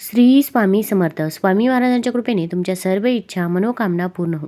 श्री स्वामी समर्थ. स्वामी महाराजांच्या कृपेने तुमच्या सर्व इच्छा मनोकामना पूर्ण हो.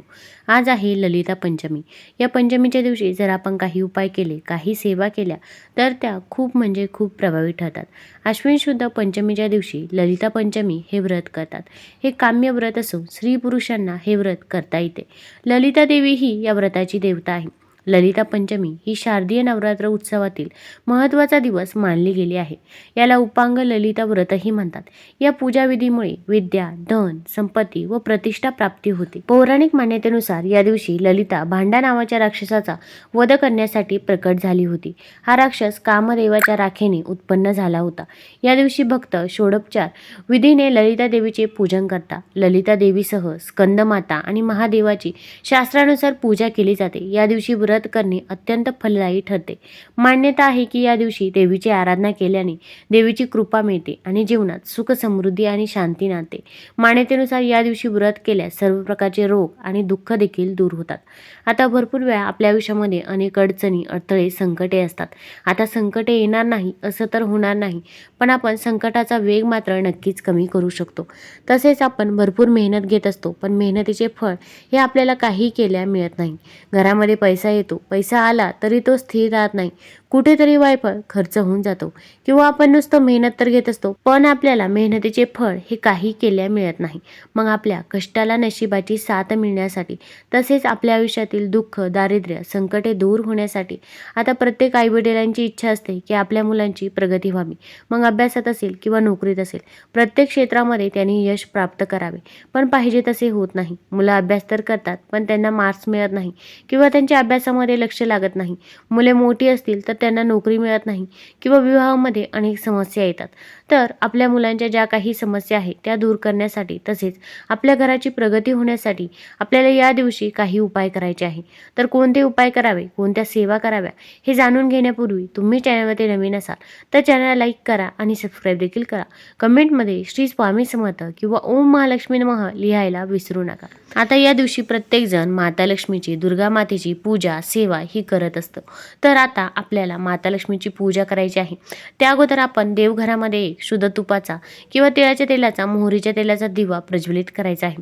आज आहे ललिता पंचमी. या पंचमीच्या दिवशी जर आपण काही उपाय केले काही सेवा केल्या तर त्या खूप म्हणजे खूप प्रभावी ठरतात. अश्विन शुद्ध पंचमीच्या दिवशी ललिता पंचमी हे व्रत करतात. हे काम्य व्रत असून स्त्री पुरुषांना हे व्रत करता येते. ललिता देवी ही या व्रताची देवता आहे. ललिता पंचमी ही शारदीय नवरात्र उत्सवातील महत्त्वाचा दिवस मानली गेली आहे. याला उपांग ललिता व्रतही म्हणतात. या पूजाविधीमुळे विद्या धन संपत्ती व प्रतिष्ठा प्राप्ती होते. पौराणिक मान्यतेनुसार या दिवशी ललिता भांडा नावाच्या राक्षसाचा वध करण्यासाठी प्रकट झाली होती. हा राक्षस कामदेवाच्या राखेने उत्पन्न झाला होता. या दिवशी भक्त षोडोपचार विधीने ललिता देवीचे पूजन करता ललिता देवीसह स्कंदमाता आणि महादेवाची शास्त्रानुसार पूजा केली जाते. या दिवशी व्रत करणे अत्यंत फलदायी ठरते. मान्यता आहे की या दिवशी देवीची आराधना केल्याने देवीची कृपा मिळते आणि जीवनात सुख समृद्धी आणि शांती नांदते. मान्यतेनुसार या दिवशी व्रत केल्यास सर्व प्रकारचे रोग आणि दुःख देखील दूर होतात. आता भरपूर वेळा आपल्या आयुष्यामध्ये अनेक अडचणी अडथळे संकटे असतात. आता संकटे येणार नाही असं तर होणार नाही पण आपण संकटाचा वेग मात्र नक्कीच कमी करू शकतो. तसेच आपण भरपूर मेहनत घेत असतो पण मेहनतीचे फळ हे आपल्याला काही केल्या मिळत नाही. घरामध्ये पैसा येतो. पैसा आला तरी तो स्थिर राहत नाही. कुठेतरी वायफळ खर्च होऊन जातो. किंवा आपण नुसतं मेहनत तर घेत असतो पण आपल्याला मेहनतीचे फळ हे काही केल्या मिळत नाही. मग आपल्या कष्टाला नशिबाची साथ मिळण्यासाठी तसेच आपल्या आयुष्यातील दुःख दारिद्र्य संकटे दूर होण्यासाठी आता प्रत्येक आईवडिलांची इच्छा असते की आपल्या मुलांची प्रगती व्हावी. मग अभ्यासात असेल किंवा नोकरीत असेल प्रत्येक क्षेत्रामध्ये त्यांनी यश प्राप्त करावे. पण पाहिजे तसे होत नाही. मुलं अभ्यास तर करतात पण त्यांना मार्क्स मिळत नाही किंवा त्यांच्या अभ्यासामध्ये लक्ष लागत नाही. मुले मोठी असतील तर त्यांना नोकरी मिळत नाही किंवा विवाहामध्ये अनेक समस्या येतात. तर आपल्या मुलांच्या ज्या काही समस्या आहेत त्या दूर करण्यासाठी तसेच आपल्या घराची प्रगती होण्यासाठी आपल्याला या दिवशी काही उपाय करायचे आहे तर कोणते उपाय करावे कोणत्या सेवा कराव्या हे जाणून घेण्यापूर्वी तुम्ही चॅनलमध्ये नवीन असाल तर चॅनलला लाईक करा आणि सबस्क्राईब देखील करा. कमेंटमध्ये श्री स्वामी समर्थ किंवा ओम महालक्ष्मी नमः लिहायला विसरू नका. आता या दिवशी प्रत्येकजण माता लक्ष्मीची दुर्गा मातेची पूजा सेवा ही करत असतं. तर आता आपल्याला माता लक्ष्मीची पूजा करायची आहे. त्या अगोदर आपण देवघरामध्ये एक शुद्ध तुपाचा किंवा तिळाच्या तेलाचा मोहरीच्या तेलाचा दिवा प्रज्वलित करायचा आहे.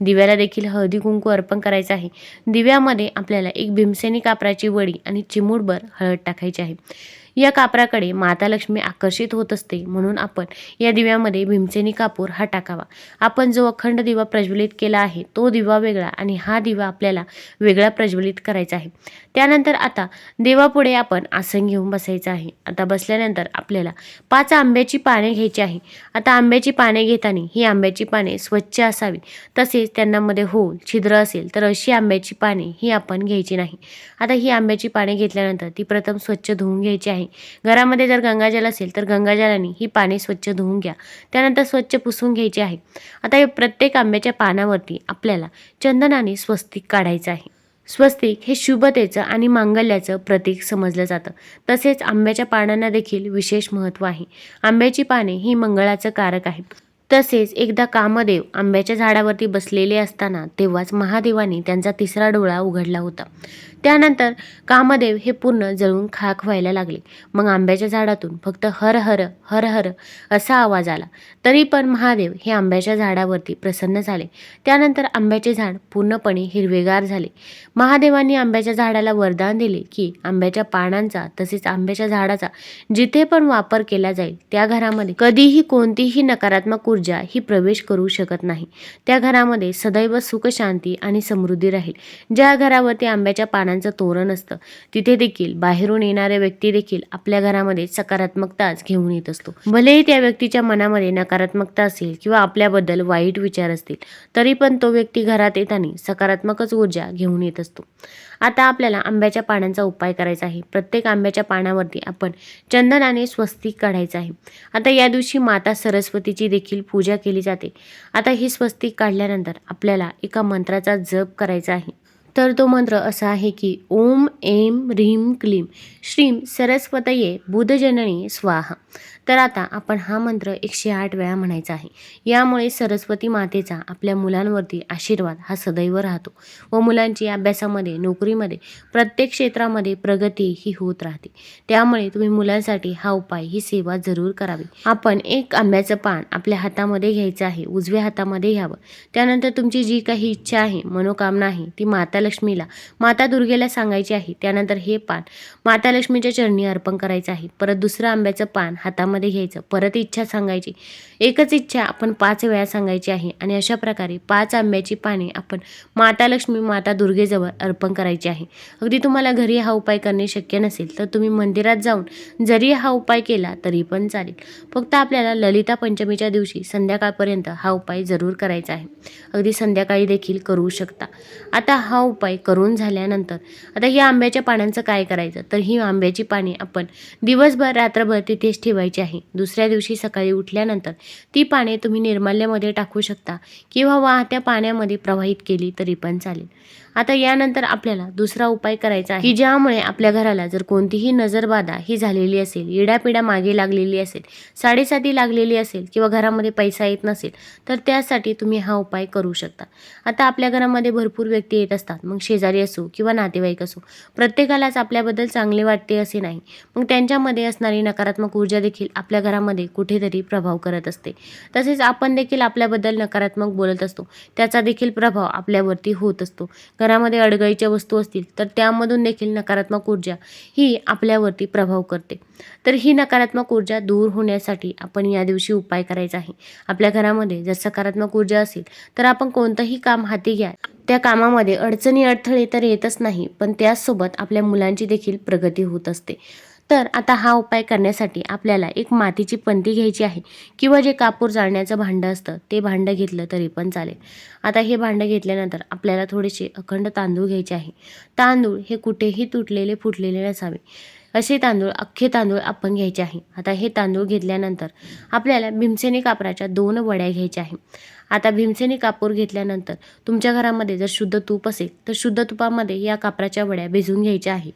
दिव्याला देखील हळदी कुंकू अर्पण करायचं आहे. दिव्यामध्ये आपल्याला एक भीमसेनी कापराची वडी आणि चिमूटभर हळद टाकायची आहे. या कापराकडे माता लक्ष्मी आकर्षित होत असते. म्हणून आपण या दिव्यामध्ये भीमसेनी कापूर हा टाकावा. आपण जो अखंड दिवा प्रज्वलित केला आहे तो दिवा वेगळा आणि हा दिवा आपल्याला वेगळा प्रज्वलित करायचा आहे. त्यानंतर आता देवापुढे आपण आसन घेऊन बसायचं आहे. आता बसल्यानंतर आपल्याला पाच आंब्याची पाने घ्यायची आहे. आता आंब्याची पाने घेताना ही आंब्याची पाने स्वच्छ असावी. तसेच त्यांना मध्ये होल छिद्र असेल तर अशी आंब्याची पाने ही आपण घ्यायची नाही. आता ही आंब्याची पाने घेतल्यानंतर ती प्रथम स्वच्छ धुवून घ्यायची आहे. घरामध्ये जर गंगाजल असेल तर गंगाजलाने ही पाने स्वच्छ धुवून घ्या. त्यानंतर स्वच्छ पुसून घ्यायची आहे. आता या प्रत्येक आंब्याच्या पानावरती आपल्याला चंदनाने स्वस्तिक काढायचं आहे. स्वस्तिक हे शुभतेचं आणि मांगल्याचं प्रतीक समजलं जातं. तसेच आंब्याच्या पानांना देखील विशेष महत्त्व आहे. आंब्याची पाने ही मंगळाचं कारक आहे तसेच एकदा कामदेव आंब्याच्या झाडावरती बसलेले असताना तेव्हाच महादेवाने त्यांचा तिसरा डोळा उघडला होता. त्यानंतर कामदेव हे पूर्ण जळून खाक व्हायला लागले. मग आंब्याच्या झाडातून फक्त हर हर हर हर असा आवाज आला. तरी पण महादेव हे आंब्याच्या झाडावरती प्रसन्न झाले. त्यानंतर आंब्याचे झाड पूर्णपणे हिरवेगार झाले. महादेवांनी आंब्याच्या झाडाला वरदान दिले की आंब्याच्या पानांचा तसेच आंब्याच्या झाडाचा जिथे पण वापर केला जाईल त्या घरामध्ये कधीही कोणतीही नकारात्मक ऊर्जा ऊर्जा ही प्रवेश करू शकत नाही. त्या घरामध्ये सदैव सुखशांती आणि समृद्धी राहील. ज्या घरावरती आंब्याच्या पानांचं तोरण असतं तिथे देखील बाहेरून येणाऱ्या व्यक्ती देखील आपल्या घरामध्ये सकारात्मकताच घेऊन येत असतो. भलेही त्या व्यक्तीच्या मनामध्ये नकारात्मकता असेल किंवा आपल्याबद्दल वाईट विचार असतील तरी पण तो व्यक्ती घरात येताना सकारात्मकच ऊर्जा घेऊन येत असतो. आता आपल्याला आंब्याच्या पानांचा उपाय करायचा आहे. प्रत्येक आंब्याच्या पानावरती आपण चंदनाने स्वस्तिक काढायचं आहे. आता या दिवशी माता सरस्वतीची देखील पूजा केली जाते. आता ही स्वस्तिक काढल्यानंतर आपल्याला एका मंत्राचा जप करायचा आहे. तर तो मंत्र असा आहे की ओम एम ह्रीम क्लीम श्रीम सरस्वतये बुधजननी स्वाहा. तर आता आपण हा मंत्र एकशे आठ वेळा म्हणायचा आहे. यामुळे सरस्वती मातेचा आपल्या मुलांवरती आशीर्वाद हा सदैव राहतो व मुलांची अभ्यासामध्ये नोकरीमध्ये प्रत्येक क्षेत्रामध्ये प्रगती ही होत राहते. त्यामुळे तुम्ही मुलांसाठी हा उपाय ही सेवा जरूर करावी. आपण एक आंब्याचं पान आपल्या हातामध्ये घ्यायचं आहे उजव्या हातामध्ये घ्यावं. त्यानंतर तुमची जी काही इच्छा आहे मनोकामना आहे ती माता लक्ष्मीला माता दुर्गेला सांगायची आहे. त्यानंतर हे पान माता लक्ष्मीच्या चरणी अर्पण करायचं आहे. परत दुसरं आंब्याचं पान हातामध्ये घ्यायचं. परत इच्छा सांगायची. एकच इच्छा आपण पाच वेळा सांगायची आहे आणि अशा प्रकारे पाच आंब्याची पाने आपण माता लक्ष्मी माता दुर्गेजवळ अर्पण करायची आहे. अगदी तुम्हाला घरी हा उपाय करणे शक्य नसेल तर तुम्ही मंदिरात जाऊन जरी हा उपाय केला तरी पण चालेल. फक्त आपल्याला ललिता पंचमीच्या दिवशी संध्याकाळपर्यंत हा उपाय जरूर करायचा आहे. अगदी संध्याकाळी देखील करू शकता. आता हा उपाय करून झाल्यानंतर आता ही आंब्याच्या पानांचं काय करायचं? तर ही आंब्याची पाने आपण दिवसभर रात्रभर तिथेच ठेवायची आहे. दुसऱ्या दिवशी सकाळी उठल्यानंतर ती पाने तुम्ही निर्माल्यामध्ये टाकू शकता किंवा वाहत्या पाण्यामध्ये प्रवाहित केली तरी पण चालेल. आता यानंतर आपल्याला दुसरा उपाय करायचा की ज्यामुळे आपल्या घराला जर कोणतीही नजरबाधा ही झालेली असेल इडापिडा मागे लागलेली असेल साडेसाती लागलेली असेल किंवा घरामध्ये पैसा येत नसेल तर त्यासाठी तुम्ही हा उपाय करू शकता. आता आपल्या घरामध्ये भरपूर व्यक्ती येत असतात मग शेजारी असो किंवा नातेवाईक असो प्रत्येकालाच आपल्याबद्दल चांगले वाटते असे नाही. मग त्यांच्यामध्ये असणारी नकारात्मक ऊर्जा देखील आपल्या घरामध्ये कुठेतरी प्रभाव करत असते. तसेच आपण देखील आपल्याबद्दल नकारात्मक बोलत असतो त्याचा देखील प्रभाव आपल्यावरती होत असतो. घरामध्ये अडगळीच्या वस्तू असतील तर त्यामधून देखील नकारात्मक ऊर्जा ही आपल्यावरती प्रभाव करते. तर ही नकारात्मक ऊर्जा दूर होण्यासाठी आपण या दिवशी उपाय करायचा आहे. आपल्या घरामध्ये जर सकारात्मक ऊर्जा असेल तर आपण कोणतंही काम हाती घ्या. त्या कामामध्ये अडचणी अडथळे तर येतच नाही पण त्याचसोबत आपल्या मुलांची देखील प्रगती होत असते. तर आता हा उपाय करण्यासाठी आपल्याला एक मातीची पंती घ्यायची आहे किंवा जे कापूर जाळण्याचं भांडं असतं ते भांडं घेतलं तरी पण चालेल. आता हे भांडं घेतल्यानंतर आपल्याला थोडेसे अखंड तांदूळ घ्यायचे आहे. तांदूळ हे कुठेही तुटलेले फुटलेले नसावे. असे तांदूळ अख्खे तांदूळ आपण घ्यायचे आहे. आता हे तांदूळ घेतल्यानंतर आपल्याला भीमसेनी कापराच्या दोन वड्या घ्यायच्या आहे. आता भीमसेनी कापूर घेतल्यानंतर तुमच्या घरामध्ये जर शुद्ध तूप असेल तर शुद्ध तुपामध्ये या कापराच्या वड्या भिजून घ्यायच्या आहे.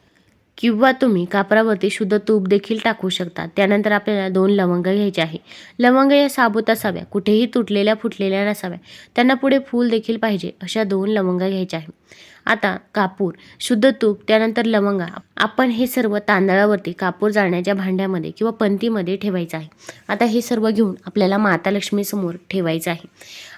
किंवा तुम्ही कापरावरती शुद्ध तूप देखील टाकू शकता. त्यानंतर आपल्याला दोन लवंग घ्यायचे आहे. लवंग या साबूत असाव्या. कुठेही तुटलेल्या फुटलेल्या नसाव्या. त्यांना पुढे फूल देखील पाहिजे. अशा दोन लवंग घ्यायच्या आहे आता कापूर शुद्ध तूप त्यानंतर लवंगा. आपण हे सर्व तांदळावरती कापूर जाळण्याच्या भांड्यामध्ये किंवा पंतीमध्ये ठेवायचं आहे. आता हे सर्व घेऊन आपल्याला माता लक्ष्मीसमोर ठेवायचं आहे.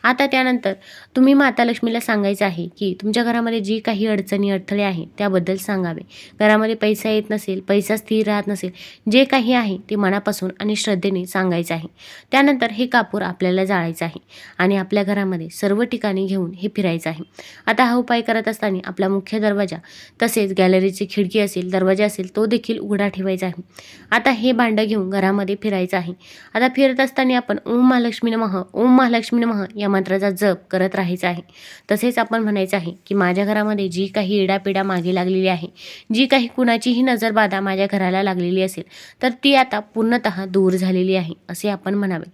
आता त्यानंतर तुम्ही माता लक्ष्मीला सांगायचं आहे की तुमच्या घरामध्ये जी काही अडचणी अडथळे आहेत त्याबद्दल सांगावे. घरामध्ये पैसा येत नसेल पैसा स्थिर राहत नसेल जे काही आहे ते मनापासून आणि श्रद्धेने सांगायचं आहे. त्यानंतर हे कापूर आपल्याला जाळायचं आहे आणि आपल्या घरामध्ये सर्व ठिकाणी घेऊन हे फिरायचं आहे. आता हा उपाय करत असताना आपला मुख्य दरवाजा तसेच गॅलरीची खिडकी असेल दरवाजा असेल तो देखील उघडा ठेवायचा आहे. आता हे भांडं घेऊन घरामध्ये फिरायचं आहे. आता फिरत असताना आपण ओम महालक्ष्मी नमः ओम महालक्ष्मी नमः या मंत्राचा जप करत राहायचा आहे. तसेच आपण म्हणायचं आहे की माझ्या घरामध्ये जी काही इडापिडा मागे लागलेली आहे जी काही कुणाचीही नजरबाधा माझ्या घराला लागलेली असेल तर ती आता पूर्णतः दूर झालेली आहे असे आपण म्हणावे.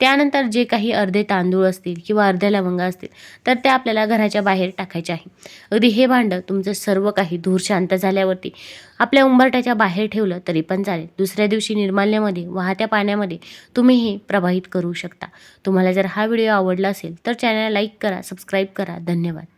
त्यानंतर जे काही अर्धे तांदूळ असतील किंवा अर्ध्या लवंगा असतील तर ते आपल्याला घराच्या बाहेर टाकायचे आहे. अगदी हे भांडं तुमचं सर्व काही धूर शांत झाल्यावरती आपल्या उंबरट्याच्या बाहेर ठेवलं तरी पण चालेल. दुसऱ्या दिवशी निर्माल्यामध्ये वाहत्या पाण्यामध्ये तुम्ही हे प्रवाहित करू शकता. तुम्हाला जर हा व्हिडिओ आवडला असेल तर चॅनलला लाईक करा सबस्क्राईब करा. धन्यवाद.